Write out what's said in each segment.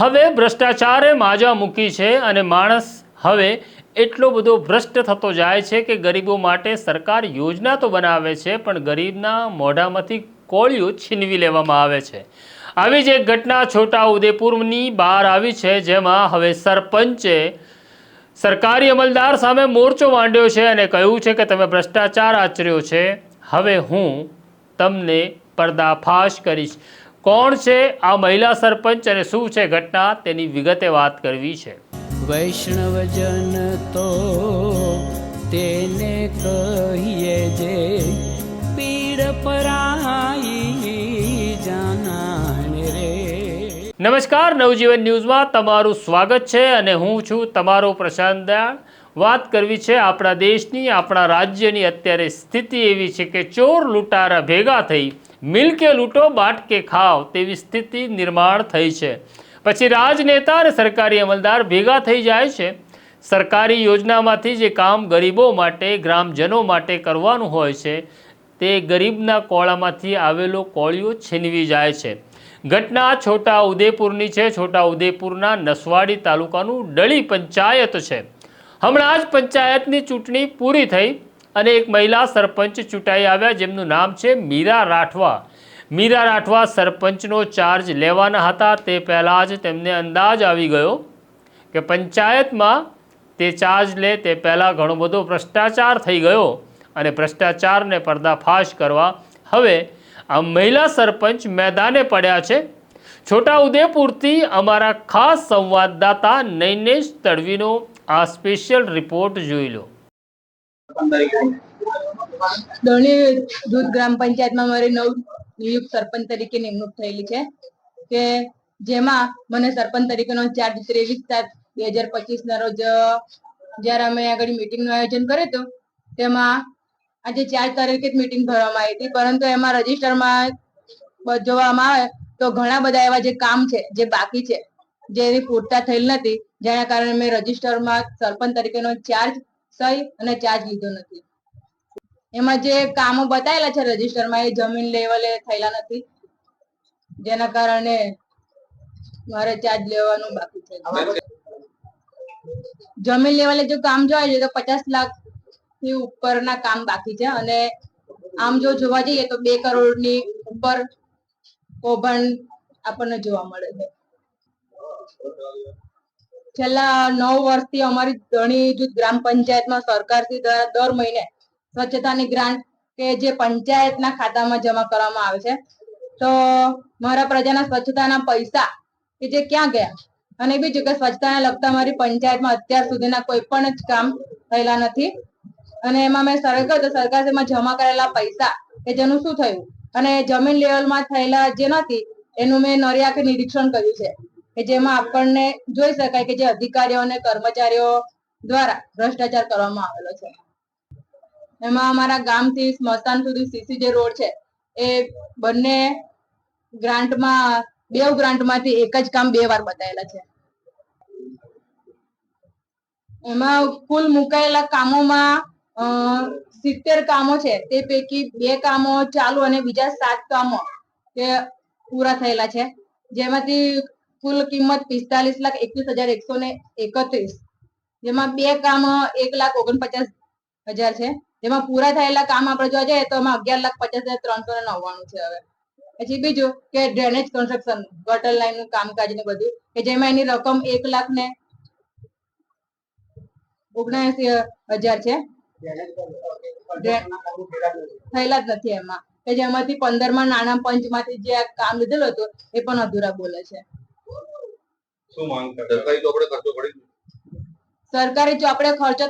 હવે ભ્રષ્ટાચારે માજા મૂકી છે અને માણસ હવે એટલો બધો ભ્રષ્ટ થતો જાય છે કે ગરીબો માટે સરકાર યોજના તો બનાવે છે, પણ ગરીબના મોઢામાંથી કોળિયું છીનવી લેવામાં આવે છે. આવી જ એક ઘટના છોટા ઉદેપુરની બહાર આવી છે, જેમાં હવે સરપંચે સરકારી અમલદાર સામે મોરચો માંડ્યો છે અને કહ્યું છે કે તમે ભ્રષ્ટાચાર આચર્યો છે. હવે હું તમને પર્દાફાશ કરીશ. કોણ છે આ મહિલા સરપંચ અને શું છે ઘટના? તેની વિગતે વાત કરવી છે. વૈષ્ણવજન તો તેને કહીએ જે પીડ પરાઈ જાનાને રે. નમસ્કાર નવજીવન ન્યૂઝમાં તમારું સ્વાગત છે અને હું છું તમારો પ્રશાંત દયાળ વાત કરવી છે આપણા દેશની આપણા રાજ્યની. અત્યારે સ્થિતિ એવી છે કે ચોર લૂંટારા ભેગા થઈ મિલકે લૂંટો બાટ કે ખાવ તેવી સ્થિતિ નિર્માણ થઈ છે. પછી રાજનેતા અને સરકારી અમલદાર ભેગા થઈ જાય છે. સરકારી યોજનામાંથી જે કામ ગરીબો માટે, ગ્રામજનો માટે કરવાનું હોય છે, તે ગરીબના કોળામાંથી આવેલો કોળિયો છીનવી જાય છે. ઘટના છોટા ઉદેપુરની છે. છોટા ઉદેપુરના નસવાડી તાલુકાનું ડળી પંચાયત છે. હમણાં જ પંચાયતની ચૂંટણી પૂરી થઈ. અને એક મહિલા સરપંચ ચૂંટાઈ આવ્યા, જેમનું નામ છે મીરા રાઠવા. મીરા રાઠવા સરપંચનો ચાર્જ લેવાના હતા. તે પહેલાં જ તેમને અંદાજ આવી ગયો કે પંચાયતમાં તે ચાર્જ લે. તે પહેલાં ઘણો બધો ભ્રષ્ટાચાર થઈ ગયો અને ભ્રષ્ટાચારને પર્દાફાશ કરવા હવે આ મહિલા સરપંચ મેદાને પડ્યા છે. છોટા ઉદેપુરથી અમારા ખાસ સંવાદદાતા નૈનેશ તડવીનો આ સ્પેશિયલ રિપોર્ટ જોઈ લો. દોણી દૂધ ગ્રામ પંચાયતમાં મારી નવ નિયુક્ત સરપંચ તરીકે નિમણૂક થયેલી છે કે જેમાં મને સરપંચ તરીકેનો ચાર્જ ત્રેવીસ સાત બે હજાર પચીસ ના રોજ, જ્યારે અમે આગળ મિટિંગનું આયોજન કર્યું હતું, તેમાં આજે ચાર તારીખે જ મિટિંગ ભરવામાં આવી હતી. પરંતુ એમાં રજીસ્ટરમાં જોવામાં આવે તો ઘણા બધા એવા જે કામ છે, જે બાકી છે, જે એની પૂરતા થયેલ નથી, જેના કારણે મેં રજીસ્ટરમાં સરપંચ તરીકેનો ચાર્જ સહી અને ચાર્જ લીધો નથી. એમાં જે કામો બતાવેલા છે રજીસ્ટરમાં એ જમીન લેવલે થયેલા નથી. જેના કારણે મારે ચાર્જ લેવાનું બાકી છે. જમીન લેવલે જો કામ જોવા છે તો પચાસ લાખથી ઉપરના કામ બાકી છે અને આમ જો જોવા જઈએ તો બે કરોડની ઉપર કૌભાંડ આપણને જોવા મળે છે. છેલ્લા નવ વર્ષથી અમારી ધણી જૂથ ગ્રામ પંચાયતમાં સરકારથી દર મહિને સ્વચ્છતાની ગ્રાન્ટ કે જે પંચાયતના ખાતામાં જમા કરવામાં આવે છે. તો મારા પ્રજાના સ્વચ્છતાના પૈસા કે જે ક્યાં ગયા? અને બીજું કે સ્વચ્છતાને લગતા મારી પંચાયતમાં અત્યાર સુધીના કોઈ પણ જ કામ થયેલા નથી. અને એમાં મેં સરકાર તો સરકારમાં જમા કરેલા પૈસા કે જેનું શું થયું? અને જમીન લેવલમાં થયેલા જે નથી, એનું મેં નરિયાકે નિરીક્ષણ કર્યું છે. કે જેમાં આપણને જોઈ શકાય કે જે અધિકારીઓ અને કર્મચારીઓ દ્વારા ભ્રષ્ટાચાર કરવામાં આવેલો છે. એમાં અમારા ગામથી સ્મશાન સુધી સીસી જે રોડ છે, એ બંને ગ્રાન્ટમાં બે ગ્રાન્ટમાંથી એક જ કામ બે વાર બતાવેલા છે. એમાં કુલ મુકાયેલા કામોમાં સિત્તેર કામો છે, તે પૈકી બે કામો ચાલુ અને બીજા સાત કામો તે પૂરા થયેલા છે. જેમાંથી કુલ કિંમત પિસ્તાલીસ લાખ એકવીસ હજાર એકસો ને એકત્રીસ. જેમાં બે કામ, એક લાખ ઓગણપચાસ હજાર છે. જેમાં પૂરા થયેલા કામ આપણે જોવા જઈએ તો એમાં અગિયાર લાખ પચાસ હજાર ત્રણસો ને નવ્વાણું છે હવે. પછી બીજું કે ડ્રેનેજ કન્સ્ટ્રક્શન ગટર લાઈનનું કામકાજ ને બધું, કે જેમાં એની રકમ એક લાખ ને ઓગણસી હજાર છે. થયેલા જ નથી એમાં. કે જેમાંથી પંદરમાં નાણાં પંચમાંથી જે કામ લીધેલું હતું, એ પણ અધૂરા બોલે છે. શું માંગ કરે સરકારી તો આપણે ખર્ચો પડી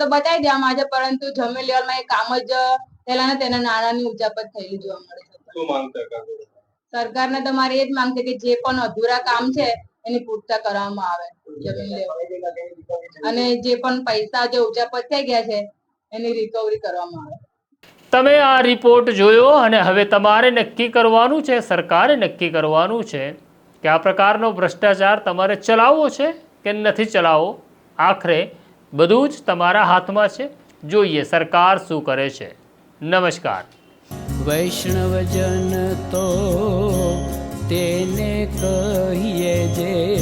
તો બતાવી દેવામાં આવે પરંતુ જમીન લેવલમાં એ કામ જ પેલા ને તેના નાણાંની ઉચાપત થયેલી જોવા મળે છે. શું માંગ સરકાર? સરકારને તો મારી એ જ માંગ છે કે જે પણ અધૂરા કામ છે એની પૂર્તતા કરવામાં આવે જમીન લેવલ. અને જે પણ પૈસા જે ઉચાપત થઈ ગયા છે એની રિકવરી કરવામાં આવે. તમે આ રિપોર્ટ જોયો અને હવે તમારે નક્કી કરવાનું છે સરકારે નક્કી કરવાનું છે કે આ પ્રકારનો ભ્રષ્ટાચાર તમારે ચલાવવો છે કે નથી ચલાવવો? આખરે બધું જ તમારા હાથમાં છે. જોઈએ સરકાર શું કરે છે. નમસ્કાર. વૈષ્ણવજન તો તેને કહીએ જે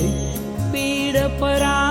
પીડ પરાઈ